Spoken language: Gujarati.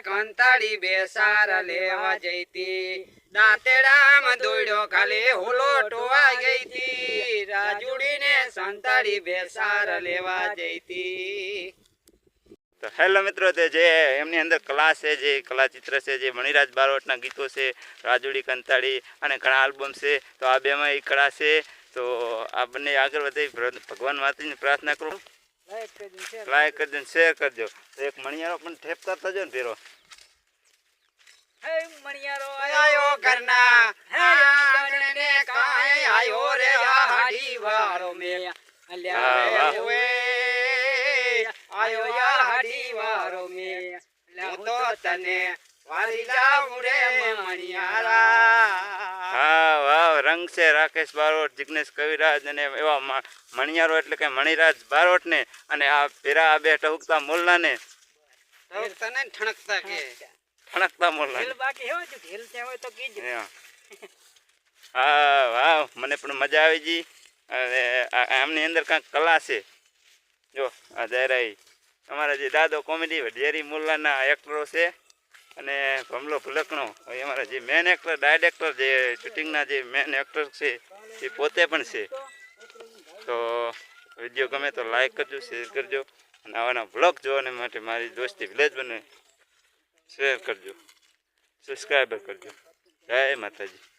કંતાળી બેસાર લેવા જઈતી. દાંતેડામાં દોડ્યો ખાલી હુલો ટોવા ગઈતી. રાજુડીને સંતાડી બેસાર લેવા જઈતી. હેલો મિત્રો, તે જે એમની અંદર કલા છે, જે કલા ચિત્ર છે, જે મણિરાજ બારોટના ગીતો છે, રાજુડી કંતાળી અને ઘણા આલ્બમ છે, તો આ બેમાં એ કળા છે. તો આ બંને આગળ વધે ભગવાન માતાજીની પ્રાર્થના કરું. લાઈક કરજો શેર કરજો. એક મણિયારો પણ ઠેપ કરતા જો ને ફેરો આયો ઘરના. આંગણે કાંઈ આયો રે હાડી વાળો મેં અલ્યા વાહ, વાહ. રે ઓએ, આયો યા હાડી વાળો મેં તો તને વારી જાઉં રે મણિયારા હા રંગ છે રાકેશ બારોટ જિગ્નેશ કવિરાજ અને એવા મણિયારો એટલે કે મણિરાજ બારોટ ને અને આ પેરા આ બે ટહુકતા મોલ્લાને. ઠણકતા કે? ફણકતા મોલ્લાને. બાકી હોય તો ઢીલ ત્યાં હોય તો કીજ હા વાહ મને પણ મજા આવી ગઈ. આમની અંદર કાંઈક કલા છે. જો આ જયરાઈ અમારા જે દાદો કોમેડી ઝેરી મુલ્લાના એક્ટરો છે. અને ભમલો ભુલકણો અમારા જે મેન એક્ટર ડાયરેક્ટર જે શૂટિંગના જે મેન એક્ટર છે, એ પોતે પણ છે. તો વીડિયો ગમે તો લાઈક કરજો શેર કરજો, અને આવાના બ્લોગ જોવાને માટે મારી દોસ્તી વિલેજ બને. શેર કરજો. સબસ્ક્રાઈબર કરજો. જય માતાજી.